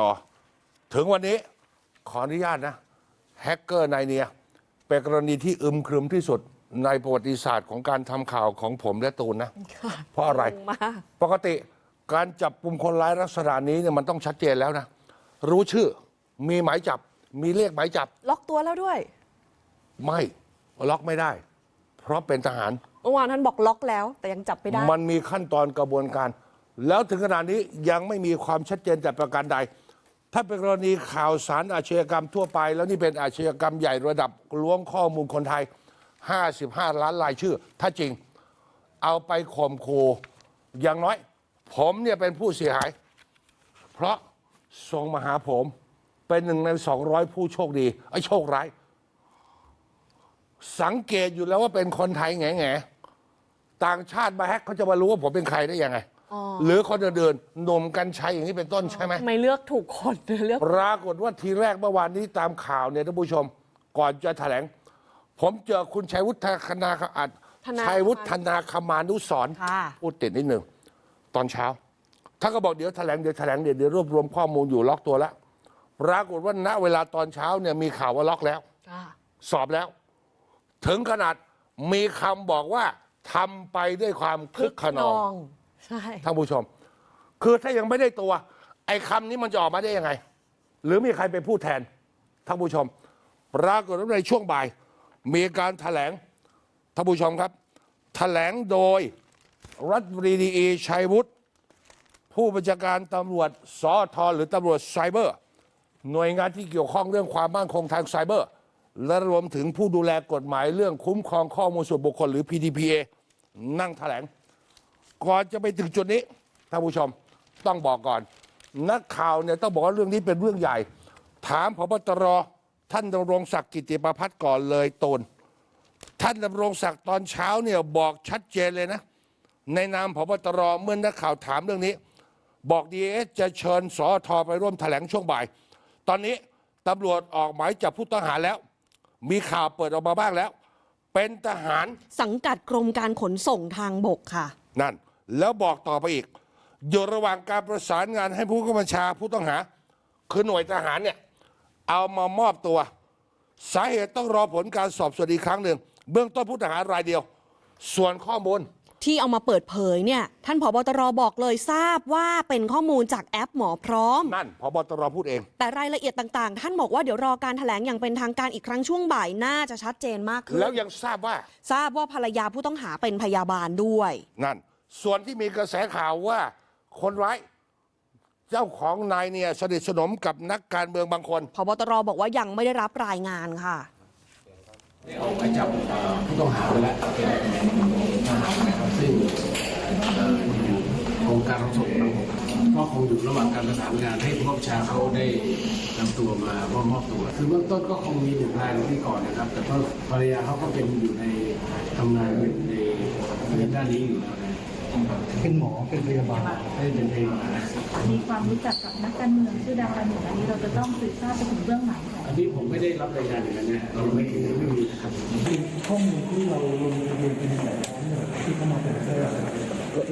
ต่อ ถึงวันนี้ขออนุญาตนะแฮกเกอร์นายเนียเป็นกรณีที่อึมครึมที่สุดในประวัติศาสตร์ของการทำข่าวของผมและตูนนะ เพราะอะไร งงมาก ปกติการจับกลุ่มคนร้ายลักษณะนี้เนี่ยมันต้องชัดเจนแล้วนะ รู้ชื่อมีหมายจับ มีเลขหมายจับล็อกตัวแล้วด้วยไม่ล็อกไม่ได้ เพราะเป็นทหาร เมื่อวานท่านบอกล็อกแล้ว แต่ยังจับไม่ได้ มันมีขั้นตอนกระบวนการ แล้วถึงขนาดนี้ยังไม่มีความชัดเจนแต่ประการใด ถ้าเป็นกรณีข่าวสารอาชญากรรมทั่วไป แล้วนี่เป็นอาชญากรรมใหญ่ระดับล้วงข้อมูลคนไทย 55 ล้านรายชื่อ ถ้าจริงเอาไปข่มขู่อย่างน้อย ผมเนี่ยเป็นผู้เสียหาย เพราะส่งมาหาผมเป็นหนึ่งใน 200 ผู้โชคดีไอ้โชคร้าย สังเกตอยู่แล้วว่าเป็นคนไทยแง่แง่ๆต่างชาติมาแฮกเขาจะมารู้ว่าผมเป็นใครได้ยังไง หรือคนอื่นๆหนุ่มกันชัยอย่างนี้เป็นต้นใช่ไหมทำไมเลือกถูกคนเลือกปรากฏว่าทีแรกเมื่อวานนี้ตามข่าวเนี่ยท่านผู้ชม ก่อนจะแถลง ผมเจอคุณชัยวุฒิคณาคอัดธนาชัยวุฒิธนาคมานุสรณ์ค่ะพูดติดนิดหนึ่งตอนเช้าท่านก็บอกเดี๋ยวแถลงเดี๋ยวแถลงเดี๋ยวเดี๋ยวรวบรวมข้อมูลอยู่ล็อกตัวแล้วปรากฏว่าณเวลาตอนเช้าเนี่ยมีข่าวว่าล็อกแล้วอ่าสอบแล้ว ถึงขนาดมีคำบอกว่าทำไปด้วยความคึกขนอง ใช่ ท่านผู้ชม คือถ้ายังไม่ได้ตัว ไอ้คำนี้มันจะออกมาได้ยังไง หรือมีใครเป็นผู้แทนท่านผู้ชม ปรากฏว่าในช่วงบ่าย มีการแถลงท่านผู้ชมครับ แถลงโดยรัฐมนตรีดีชัยวุฒิผู้บัญชาการตำรวจสอทหรือตำรวจไซเบอร์ หน่วยงานที่เกี่ยวข้องเรื่องความมั่นคงทางไซเบอร์ และรวมถึงผู้ดูแลกฎหมายเรื่องคุ้มครองข้อมูลส่วนบุคคลหรือ PDPA นั่งแถลง ก่อนจะไปถึงจุดนี้ท่านผู้ชมต้องบอกก่อน นักข่าวเนี่ยต้องบอกว่าเรื่องนี้เป็นเรื่องใหญ่ ถามพบตรท่านดำรงศักดิ์กิติประพัฒน์ก่อนเลยตูนท่านดำรงศักดิ์ตอนเช้าเนี่ยบอกชัดเจนเลยนะ ในนามพบตรเมื่อนักข่าวถามเรื่องนี้ บอกดีเอสจะเชิญสอทอไปร่วมแถลงช่วงบ่าย ตอนนี้ตำรวจออกหมายจับผู้ต้องหาแล้ว มีข่าวเปิดออกมาบ้างแล้ว เป็นทหารสังกัดกรมการขนส่งทางบกค่ะ นั่น แล้วบอกต่อไปอีก อยู่ระหว่างการประสานงานให้ผู้กำกับบัญชาผู้ต้องหา คือหน่วยทหารเนี่ย เอามามอบตัว สาเหตุต้องรอผลการสอบสวนอีกครั้งหนึ่ง เบื้องต้นผู้ต้องหารายเดียว ส่วนข้อมูลที่เอามาเปิดเผยเนี่ย ท่านผบตรบอกเลยทราบว่าเป็นข้อมูลจากแอปหมอพร้อม นั่นพบตรพูดเอง แต่รายละเอียดต่างๆ ท่านบอกว่าเดี๋ยวรอการแถลงอย่างเป็นทางการอีกครั้งช่วงบ่ายน่าจะชัดเจนมากขึ้นแล้วยังทราบว่า ทราบว่าภรรยาผู้ต้องหาเป็นพยาบาลด้วย นั่น ส่วนที่มีกระแสข่าวว่าคนร้ายเจ้าของนายเนี่ยสนิทสนมกับนักการเมืองบางคนพบตรบอกว่ายังไม่ได้รับรายงานค่ะได้ออกหมายจับเอ่อผู้ต้องหาไปแล้วนะครับซึ่งเอ่ออยู่โครงการขนส่งทางบกก็คงอยู่ระหว่างการประสานงานให้ผู้บังคับบัญชาเขาได้นำตัวมามอบมอบตัว คือเบื้องต้นก็คงมีหนึ่งรายที่ก่อนนะครับ แต่ก็ภรรยาเขาก็เป็นอยู่ในทำงานในในด้านนี้อยู่แล้วนะ เป็นหมอเป็นพยาบาลได้เป็นพยาบาลมีความรู้จักกับนักการเมืองชื่อดังรายหนึ่งอันนี้เราจะต้องสืบทราบไปถึงเบื้องหลังของอันนี้ผมไม่ได้รับรายงานอย่างนั้นนะเราไม่ไม่มีนะครับข้อมูลที่เราลงทะเบียนเป็นแบบนั้นเนี่ยที่เข้ามาเป็นเสื้อ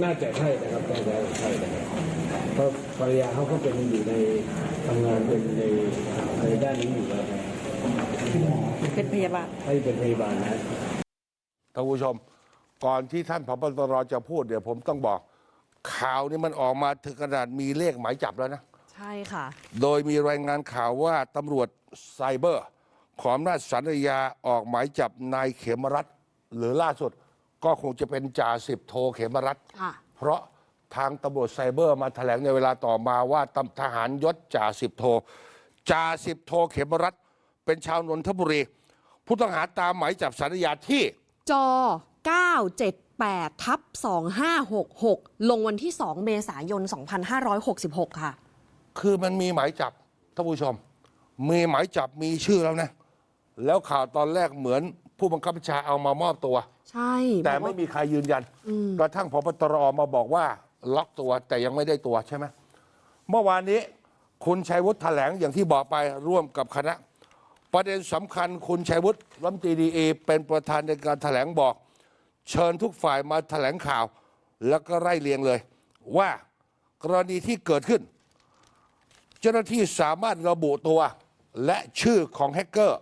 น่าจะใช่นะครับน่าจะใช่นะครับเพราะภรรยาเขาก็เป็นอยู่ในทำงานเป็นในในด้านนี้อยู่แล้วครับเป็นหมอเป็นพยาบาลให้เป็นพยาบาลนะท่านผู้ชม ก่อนที่ท่านพบตรจะพูดเดี๋ยวผมต้องบอก ข่าวนี้มันออกมาถึงขนาดมีเลขหมายจับแล้วนะ ใช่ค่ะ โดยมีรายงานข่าวว่าตำรวจไซเบอร์ ขออำนาจสัญญาออกหมายจับนายเขมรัตน์หรือล่าสุด ก็คงจะเป็นจ่าสิบโทเขมรัตน์ค่ะ เพราะทางตำรวจไซเบอร์มาแถลงในเวลาต่อมาว่าตำทหารยศจ่าสิบโทจ่าสิบโทเขมรัตน์เป็นชาวนนทบุรี ผู้ต้องหาตามหมายจับสัญญาที่จอ 978ทับ2566 ลงวันที่ 2 เมษายน 2566 ค่ะ คือมันมีหมายจับท่านผู้ชม มีหมายจับมีชื่อแล้วนะ แล้วข่าวตอนแรกเหมือนผู้บังคับบัญชาเอามามอบตัว ใช่แต่บอกว่าไม่มีใครยืนยัน กระทั่งพบตรอมาบอกว่าล็อกตัวแต่ยังไม่ได้ตัวใช่ไหมเมื่อวานนี้คุณชัยวุฒิแถลงอย่างที่บอกไปร่วมกับคณะ ประเด็นสำคัญคุณชัยวุฒิรัฐมนตรีดีเอเป็นประธานในการแถลงบอก เชิญทุกฝ่ายมาแถลงข่าว แล้วก็ไล่เรียงเลย ว่ากรณีที่เกิดขึ้น เจ้าหน้าที่สามารถระบุตัว และชื่อของแฮกเกอร์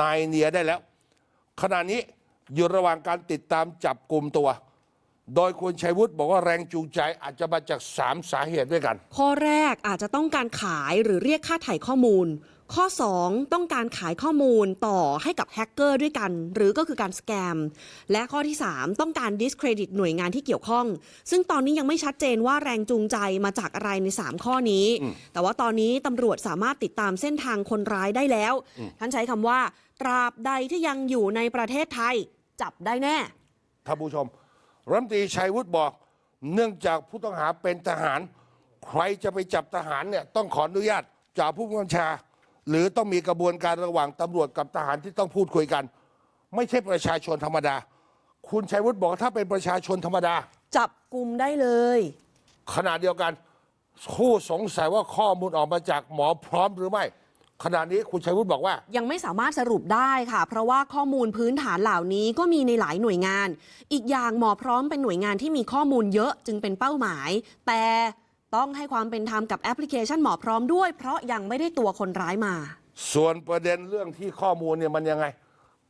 นายเนียได้แล้ว ขณะนี้อยู่ระหว่างการติดตามจับกลุ่มตัว โดยคุณชัยวุฒิบอกว่าแรงจูงใจอาจจะมาจากสามสาเหตุด้วยกัน ข้อแรกอาจจะต้องการขายหรือเรียกค่าไถ่ข้อมูล ข้อ 2 ต้องการขายข้อมูลต่อให้กับแฮกเกอร์ด้วยกัน หรือก็คือการสแกม และข้อที่ 3 ต้องการ discredit หน่วยงานที่เกี่ยวข้อง ซึ่งตอนนี้ยังไม่ชัดเจนว่าแรงจูงใจมาจากอะไรใน 3 ข้อนี้ แต่ว่าตอนนี้ตำรวจสามารถติดตามเส้นทางคนร้ายได้แล้ว ท่านใช้คำว่า ตราบใดที่ยังอยู่ในประเทศไทย จับได้แน่ท่านผู้ชมรัฐมนตรีชัยวุฒิบอก เนื่องจากผู้ต้องหาเป็นทหาร ใครจะไปจับทหารเนี่ยต้องขออนุญาตจากผู้บัญชา หรือต้องมีกระบวนการระหว่างตำรวจกับทหารที่ต้องพูดคุยกัน ไม่ใช่ประชาชนธรรมดา คุณชัยวุฒิบอกถ้าเป็นประชาชนธรรมดา จับกลุ่มได้เลย ขณะเดียวกันผู้สงสัยว่าข้อมูลออกมาจากหมอพร้อมหรือไม่ ขณะนี้คุณชัยวุฒิบอกว่า ยังไม่สามารถสรุปได้ค่ะ เพราะว่าข้อมูลพื้นฐานเหล่านี้ก็มีในหลายหน่วยงาน อีกอย่างหมอพร้อมเป็นหน่วยงานที่มีข้อมูลเยอะจึงเป็นเป้าหมาย แต่ ต้องให้ความเป็นธรรมกับแอปพลิเคชันหมอพร้อมด้วย เพราะยังไม่ได้ตัวคนร้ายมา ส่วนประเด็นเรื่องที่ข้อมูลเนี่ยมันยังไง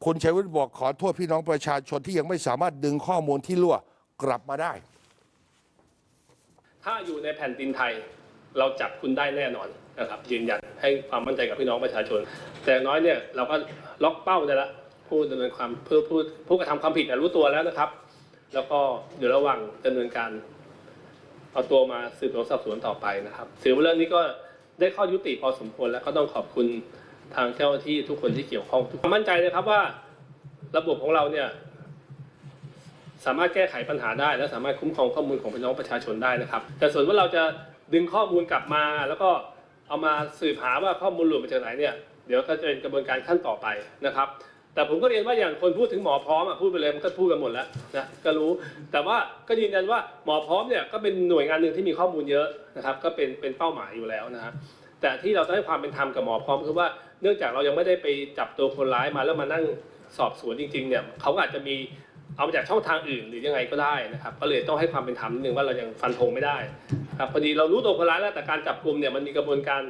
คุณชัยวุฒิบอกขอโทษพี่น้องประชาชนที่ยังไม่สามารถดึงข้อมูลที่รั่วกลับมาได้ ถ้าอยู่ในแผ่นดินไทย เราจับคุณได้แน่นอนนะครับยืนยันให้ความมั่นใจกับพี่น้องประชาชน แต่อย่างน้อยเนี่ยเราก็ล็อกเป้าได้ละผู้ดำเนินความเพื่อผู้ผู้กระทำความผิดเนี่ยรู้ตัวแล้วนะครับ แล้วก็อยู่ระหว่างดำเนินการ เอาตัวมาสืบสวนสอบสวนต่อไปนะครับถือว่าเรื่องนี้ก็ได้ข้อยุติพอสมควรแล้วก็ต้องขอบคุณทางเจ้าหน้าที่ทุกคนที่เกี่ยวข้องทุกคนมั่นใจเลยครับว่าระบบของเราเนี่ยสามารถแก้ไขปัญหาได้ และสามารถคุ้มครองข้อมูลของพี่น้องประชาชนได้นะครับ แต่ส่วนว่าเราจะดึงข้อมูลกลับมา แล้วก็เอามาสืบหาว่าข้อมูลหลุดมาจากไหนเนี่ยเดี๋ยวก็จะเป็นกระบวนการขั้นต่อไปนะครับ แต่ผมก็เรียนว่าอย่างคนพูดถึงหมอพร้อมอะพูดไปเลยมันก็พูดกันหมดแล้วนะก็รู้ แต่ว่าก็ยืนยันว่าหมอพร้อมเนี่ยก็เป็นหน่วยงานหนึ่งที่มีข้อมูลเยอะนะครับก็เป็นเป็นเป้าหมายอยู่แล้วนะครับแต่ที่เราต้องให้ความเป็นธรรมกับหมอพร้อมคือว่าเนื่องจากเรายังไม่ได้ไปจับตัวคนร้ายมาแล้วมานั่งสอบสวนจริงๆเนี่ยเขาอาจจะมีเอามาจากช่องทางอื่นหรือยังไงก็ได้นะครับ ก็เลยต้องให้ความเป็นธรรมนิดนึงว่าเรายังฟันธงไม่ได้ครับพอดีเรารู้ตัวคนร้ายแล้วแต่การจับกลุ่มเนี่ยมันมีกระบวนการ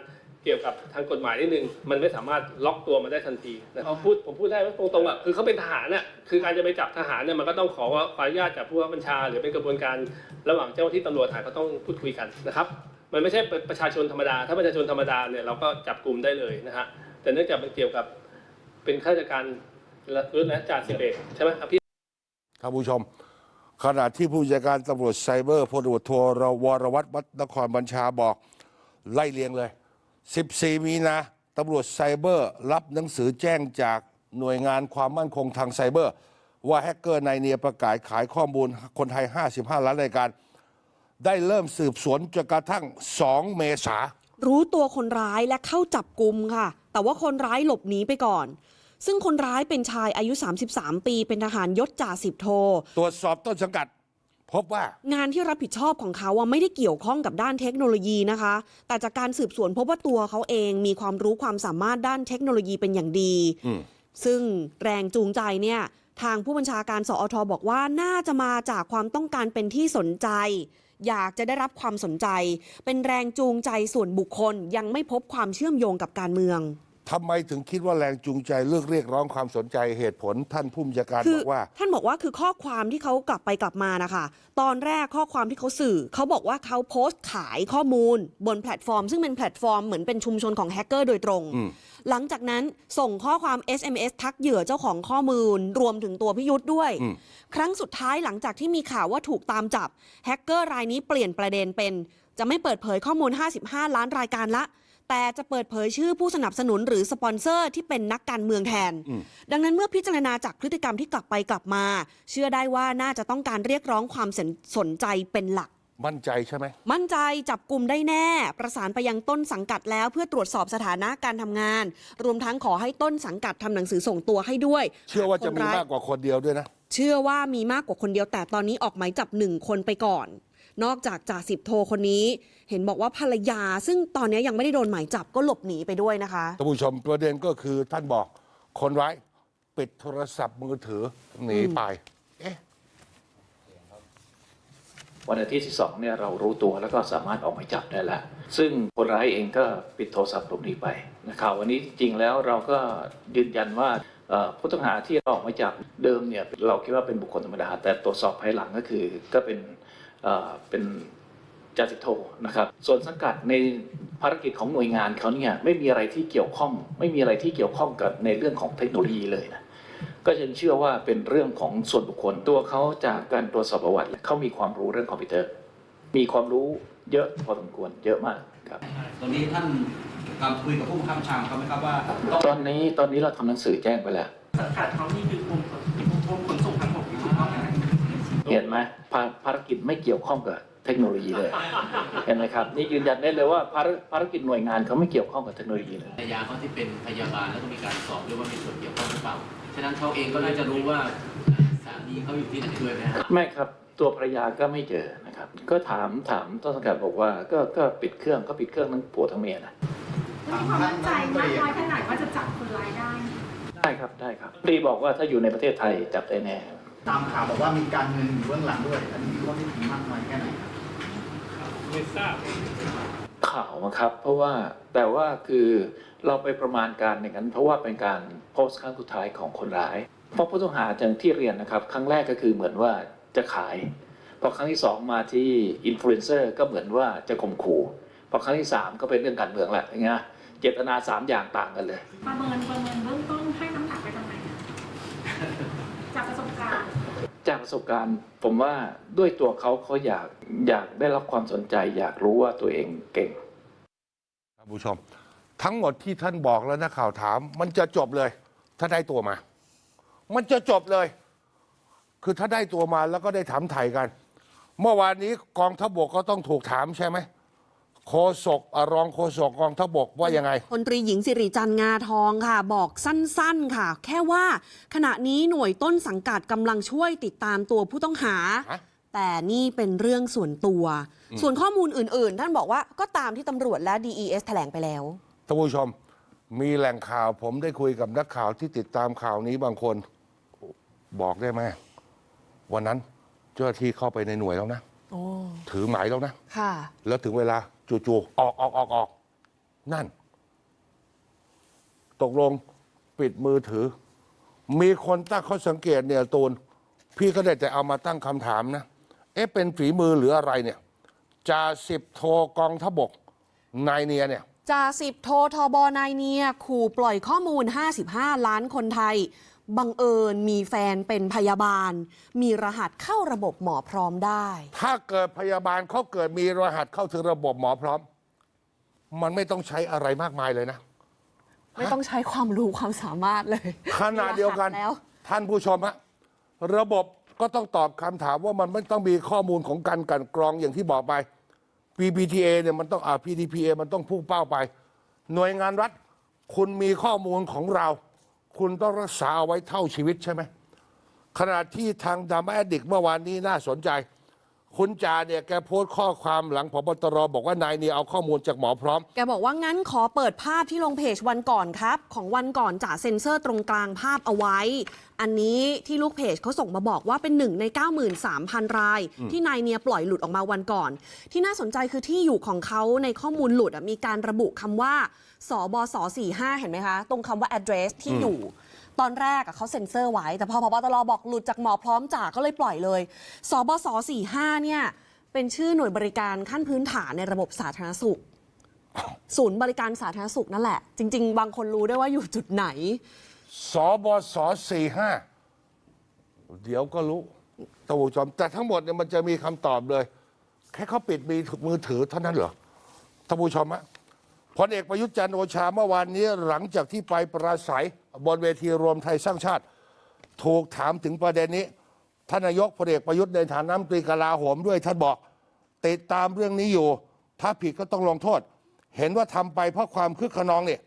เกี่ยวกับทางกฎหมายนิดนึงมันไม่สามารถล็อกตัวมาได้ทันทีนะเขาพูดผมพูดได้ว่าตรงๆอะคือเขาเป็นทหารน่ะคือการจะไปจับทหารเนี่ยมันก็ต้องขอว่าขออนุญาตจากผู้บังคับบัญชา หรือเป็นกระบวนการระหว่างเจ้าหน้าที่ตำรวจทหารก็ต้องพูดคุยกันนะครับ มันไม่ใช่ประชาชนธรรมดา ถ้าประชาชนธรรมดาเนี่ยเราก็จับกลุ่มได้เลยนะฮะแต่เนื่องจากมันเกี่ยวกับเป็นข้าราชการรุ่นนะจ่าสิบเอกใช่ไหมครับพี่ท่านผู้ชมขณะที่ผู้จัดการตำรวจไซเบอร์พลตำรวจโทรวรวัตรวัฒนครบัญชาบอกไล่เลียงเลย 14 มีนาตำรวจไซเบอร์ รับหนังสือแจ้งจากหน่วยงานความมั่นคงทางไซเบอร์ ว่าแฮกเกอร์นายเนียประกาศขายข้อมูลคนไทย 55 ล้านรายการ ได้เริ่มสืบสวนจนกระทั่ง 2 เมษา รู้ตัวคนร้ายและเข้าจับกลุ่มค่ะ แต่ว่าคนร้ายหลบหนีไปก่อน ซึ่งคนร้ายเป็นชายอายุ 33 ปี เป็นทหารยศจ่าสิบโท ตรวจสอบต้นสังกัด พบว่างานที่รับผิดชอบของเขาอะไม่ได้เกี่ยวข้องกับด้านเทคโนโลยีนะคะ แต่จากการสืบสวนพบว่าตัวเขาเองมีความรู้ความสามารถด้านเทคโนโลยีเป็นอย่างดี อืมซึ่งแรงจูงใจเนี่ย ทางผู้บัญชาการสอทบอกว่าน่าจะมาจากความต้องการเป็นที่สนใจ อยากจะได้รับความสนใจ เป็นแรงจูงใจส่วนบุคคลยังไม่พบความเชื่อมโยงกับการเมือง ทำไมถึงคิดว่าแรงจูงใจเลือกเรียกร้องความสนใจเหตุผลท่านผู้บัญชาการคืบอกว่า ท่านบอกว่าคือข้อความที่เขากลับไปกลับมานะคะ ตอนแรกข้อความที่เขาสื่อ เขาบอกว่าเขาโพสต์ขายข้อมูล บนแพลตฟอร์ม ซึ่งเป็นแพลตฟอร์มเหมือนเป็นชุมชนของแฮกเกอร์โดยตรง อืม หลังจากนั้นส่งข้อความ SMS ทักเหยื่อเจ้าของข้อมูล รวมถึงตัวพิยุทธ์ด้วย อืม ครั้งสุดท้ายหลังจากที่มีข่าวว่าถูกตามจับแฮกเกอร์รายนี้เปลี่ยนประเด็นเป็น จะไม่เปิดเผยข้อมูล 55 ล้านรายการละ แต่จะเปิดเผยชื่อผู้สนับสนุนหรือสปอนเซอร์ที่เป็นนักการเมืองแทน ดังนั้นเมื่อพิจารณาจากพฤติกรรมที่กลับไปกลับมา เชื่อได้ว่าน่าจะต้องการเรียกร้องความสนสนใจเป็นหลัก มั่นใจใช่ไหม มั่นใจจับกลุ่มได้แน่ ประสานไปยังต้นสังกัดแล้วเพื่อตรวจสอบสถานะการทำงาน รวมทั้งขอให้ต้นสังกัดทำหนังสือส่งตัวให้ด้วยเชื่อว่าจะมีคนร้ย มากกว่าคนเดียวด้วยนะ เชื่อว่ามีมากกว่าคนเดียวแต่ตอนนี้ออกหมายจับหนึ่งคนไปก่อน นอกจากจ่าสิบโทคนนี้ เห็นบอกว่าภรรยา ซึ่งตอนนี้ยังไม่ได้โดนหมายจับก็หลบหนีไปด้วยนะคะ ท่านผู้ชมประเด็นก็คือท่านบอกคนร้ายปิดโทรศัพท์มือถือหนีไป เอ๊ะ วันอาทิตย์ที่สองเนี่ยเรารู้ตัวแล้วก็สามารถออกหมายจับได้แล้ว ซึ่งคนร้ายเองก็ปิดโทรศัพท์หลบหนีไปนะครับวันนี้จริงๆแล้วเราก็ยืนยันว่าเอ่อผู้ต้องหาที่เราออกหมายจับเดิมเนี่ยเราคิดว่าเป็นบุคคลธรรมดา แต่ตรวจสอบภายหลังก็คือก็เป็น เอ่อเป็นจ่าสิบโทนะครับ ส่วนสังกัดในภารกิจของหน่วยงานเขาเนี่ยไม่มีอะไรที่เกี่ยวข้อง ไม่มีอะไรที่เกี่ยวข้องกับในเรื่องของเทคโนโลยีเลยนะก็ฉันเชื่อว่าเป็นเรื่องของส่วนบุคคลตัวเขาจากการตรวจสอบประวัติเขามีความรู้เรื่องคอมพิวเตอร์ มีความรู้เยอะพอสมควรเยอะมากครับตอนนี้ท่านการคุยกับผู้บังคับบัญชาเขาไหมครับว่าต้องตอนนี้ตอนนี้เราทำหนังสือแจ้งไปแล้วสังกัดเขานี่คือกรมขน ห็นไหมภาภารกิจไม่เกี่ยวข้องกับเทคโนโลยีเลยเห็นไหมครับนี่ยืนยันได้เลยว่าภารภารกิจหน่วยงานเขาไม่เกี่ยวข้องกับเทคโนโลยีเลยภรรยาเขาที่เป็นพยาบาลแล้วก็มีการสอบด้วยว่ามีส่วนเกี่ยวข้องหรือเปล่าฉะนั้นเขาเองก็น่าจะรู้ว่าสามีเขาอยู่ที่ไหนด้วยนะฮะไม่ครับตัวภรรยาก็ไม่เจอนะครับ ก็ถามถามต้นสังกัดบอกว่าก็ก็ปิดเครื่องก็ปิดเครื่องทั้งผัวทั้งเมียนะแล้วมีความมั่นใจมากน้อยแค่ไหนว่าจะจับคนร้ายได้ได้ครับได้ครับรีบอกว่าถ้าอยู่ในประเทศไทยจับได้แน่ ตามข่าวบอกว่ามีการเงินอยู่เบื้องหลังด้วย อันนี้คิดว่าไม่ถึงมากน้อยแค่ไหนครับไม่ทราบข่าวอะครับ เพราะว่าแต่ว่าคือเราไปประมาณการอย่างนั้น เพราะว่าเป็นการโพสต์ครั้งสุดท้ายของคนร้าย เพราะผู้ต้องหาอย่างที่เรียนนะครับ ครั้งแรกก็คือเหมือนว่าจะขาย พอครั้งที่สองมาที่อินฟลูเอนเซอร์ก็เหมือนว่าจะข่มขู่พอครั้งที่สามก็เป็นเรื่องการเมืองแหละอย่างเงี้ยเจตนาสามอย่างต่างกันเลย ประเมินประเมินเบื้องต้นให้น้ำหนักไปตรงไหนอะจากประสบการณ์ จาก ประสบการณ์ ผมว่าด้วยตัวเขาเขาอยากอยากได้รับความสนใจ อยากรู้ว่าตัวเองเก่ง ท่านผู้ชม ทั้งหมดที่ท่านบอกแล้วนะข่าวถาม มันจะจบเลย ถ้าได้ตัวมา มันจะจบเลย คือถ้าได้ตัวมาแล้วก็ได้ถามไถ่กัน เมื่อวานนี้กองทัพบกก็ต้องถูกถามใช่ไหม โคศกอะรองโคศกกองทัพบกว่ายังไงพลตรีหญิงสิริจันทร์งาทองค่ะ บอกสั้นๆค่ะ แค่ว่าขณะนี้หน่วยต้นสังกัดกำลังช่วยติดตามตัวผู้ต้องหา ฮะ แต่นี่เป็นเรื่องส่วนตัว ส่วนข้อมูลอื่นๆ ท่านบอกว่าก็ตามที่ตำรวจและ DES แถลงไปแล้ว ท่านผู้ชม มีแหล่งข่าวผมได้คุยกับนักข่าวที่ติดตามข่าวนี้บางคน บอกได้ไหมวันนั้นเจ้าหน้าที่เข้าไปในหน่วยแล้วนะ โอ้ ถือหมายแล้วนะ ค่ะ แล้วถึงเวลา จู่ๆออกออกออกออกนั่น ตกลงปิดมือถือ มีคนตั้งข้อสังเกตเนี่ยตูนพี่ก็ได้แต่เอามาตั้งคำถามนะ เอ๊ะเป็นฝีมือหรืออะไรเนี่ยจ่าสิบโทกองทบกนายเนียเนี่ยจ่าสิบโททบนายเนีย ขู่ปล่อยข้อมูล 55 ล้านคนไทย บังเอิญมีแฟนเป็นพยาบาล มีรหัสเข้าระบบหมอพร้อมได้ ถ้าเกิดพยาบาลเขาเกิดมีรหัสเข้าถึงระบบหมอพร้อม มันไม่ต้องใช้อะไรมากมายเลยนะ ไม่ต้องใช้ความรู้ความสามารถเลยขณะเดียวกัน มีรหัสแล้ว ท่านผู้ชมฮะระบบก็ต้องตอบคำถามว่ามันไม่ต้องมีข้อมูลของการกลันกรองอย่างที่บอกไป PPTA เนี่ยมันต้องอ่า PDPA มันต้องพุ่งเป้าไป หน่วยงานรัฐ คุณมีข้อมูลของเรา คุณต้องรักษาเอาไว้เท่าชีวิตใช่ไหมขณะที่ทางดามแอดิกเมื่อวานนี้น่าสนใจ คุณจาเนี่ยแกโพสต์ข้อความหลังพบตรบอกว่านายเนี่ยเอาข้อมูลจากหมอพร้อม แกบอกว่างั้นขอเปิดภาพที่ลงเพจวันก่อนครับ ของวันก่อนจ่าเซ็นเซอร์ตรงกลางภาพเอาไว้ อันนี้ที่ลูกเพจเขาส่งมาบอกว่าเป็นหนึ่งใน 93,000 ราย ที่นายเนียปล่อยหลุดออกมาวันก่อน ที่น่าสนใจคือที่อยู่ของเขาในข้อมูลหลุดอะมีการระบุคำว่าสบส45เห็นไหมคะ ตรงคำว่า address ที่อยู่ ตอนแรกอะเขาเซ็นเซอร์ไว้ แต่พอพบตรบอกหลุดจากหมอพร้อมจ่าก็เลยปล่อยเลยสบส45เนี่ยเป็นชื่อหน่วยบริการขั้นพื้นฐานในระบบสาธารณสุข ศูนย์บริการสาธารณสุขนั่นแหละ จริง ๆ บางคนรู้ได้ว่าอยู่จุดไหน สบสสี่ห้าเดี๋ยวก็รู้ท่านผู้ชมแต่ทั้งหมดเนี่ยมันจะมีคำตอบเลย แค่เขาปิดมีมือถือเท่านั้นเหรอท่านผู้ชมฮะ พลเอกประยุทธ์จันทร์โอชาเมื่อวานนี้หลังจากที่ไปปราศัยบนเวทีรวมไทยสร้างชาติ ถูกถามถึงประเด็นนี้ท่านนายกพลเอกประยุทธ์ในฐานะรัฐมนตรีกลาโหมด้วยท่านบอก ติดตามเรื่องนี้อยู่ ถ้าผิดก็ต้องลงโทษ เห็นว่าทำไปเพราะความคึกขนองเนี่ย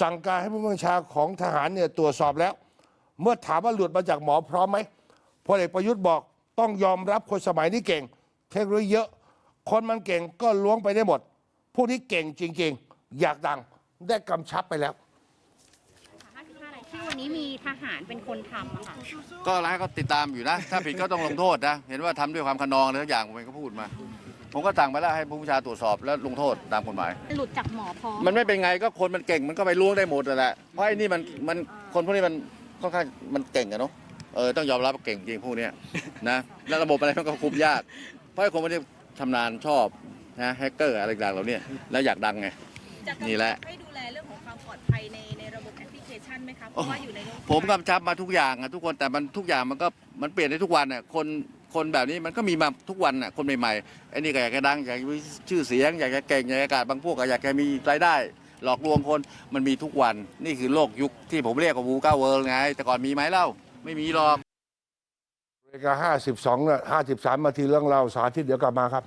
สั่งการให้ผู้บัญชาของทหารเนี่ยตรวจสอบแล้ว เมื่อถามว่าหลุดมาจากหมอพร้อมไหมพลเอกประยุทธ์บอกต้องยอมรับคนสมัยนี้เก่ง เทคโนโลยีเยอะ คนมันเก่งก็ล้วงไปได้หมด ผู้ที่เก่งจริง ๆ อยากดังได้กำชับไปแล้ว 55รายที่วันนี้มีทหารเป็นคนทำอะค่ะ ก็ร้ายก็ติดตามอยู่นะ ถ้าผิดก็ต้องลงโทษนะ เห็นว่าทำด้วยความขนองอะไรทุกอย่างผมเองก็พูดมา ผมก็สั่งไปแล้วให้ผู้บัญชาตรวจสอบแล้วลงโทษตามกฎหมาย หลุดจากหมอพร้อมมันไม่เป็นไงก็คนมันเก่งมันก็ไปล้วงได้หมดนั่นแหละเพราะไอ้นี่มันมันคนพวกนี้มันค่อนข้างมันเก่งอะเนาะเออต้องยอมรับว่าเก่งจริงพวกเนี้ยนะแล้วระบบอะไรมันก็คุมยาก เพราะไอ้คนพวกนี้ทำนานชอบนะแฮกเกอร์อะไรต่างๆเหล่านี้แล้วอยากดังไง นี่แหละ ให้ดูแลเรื่องของความปลอดภัยในในระบบแอปพลิเคชันไหมคะเพราะว่าอยู่ในโลกผมกำชับมาทุกอย่างอะทุกคนแต่มันทุกอย่างมันก็มันเปลี่ยนได้ทุกวันอะคนคนแบบนี้มันก็มีมาทุกวันอะคนใหม่ๆไอ้นี่ก็อยากจะดังอยากจะมีชื่อเสียงอยากจะเก่งอยากจะกาดบางพวกก็อยากจะมีรายได้ หลอกลวงคนมันมีทุกวันนี่คือโลกยุคที่ผมเรียกว่าวูก้าเวิร์ไง แต่ก่อนมีไหมเล่าไม่มีหรอก เวลาห้าสิบสองห้าสิบสามนาทีเรื่องเราวสาธิตเดี๋ยวกลับมาครับ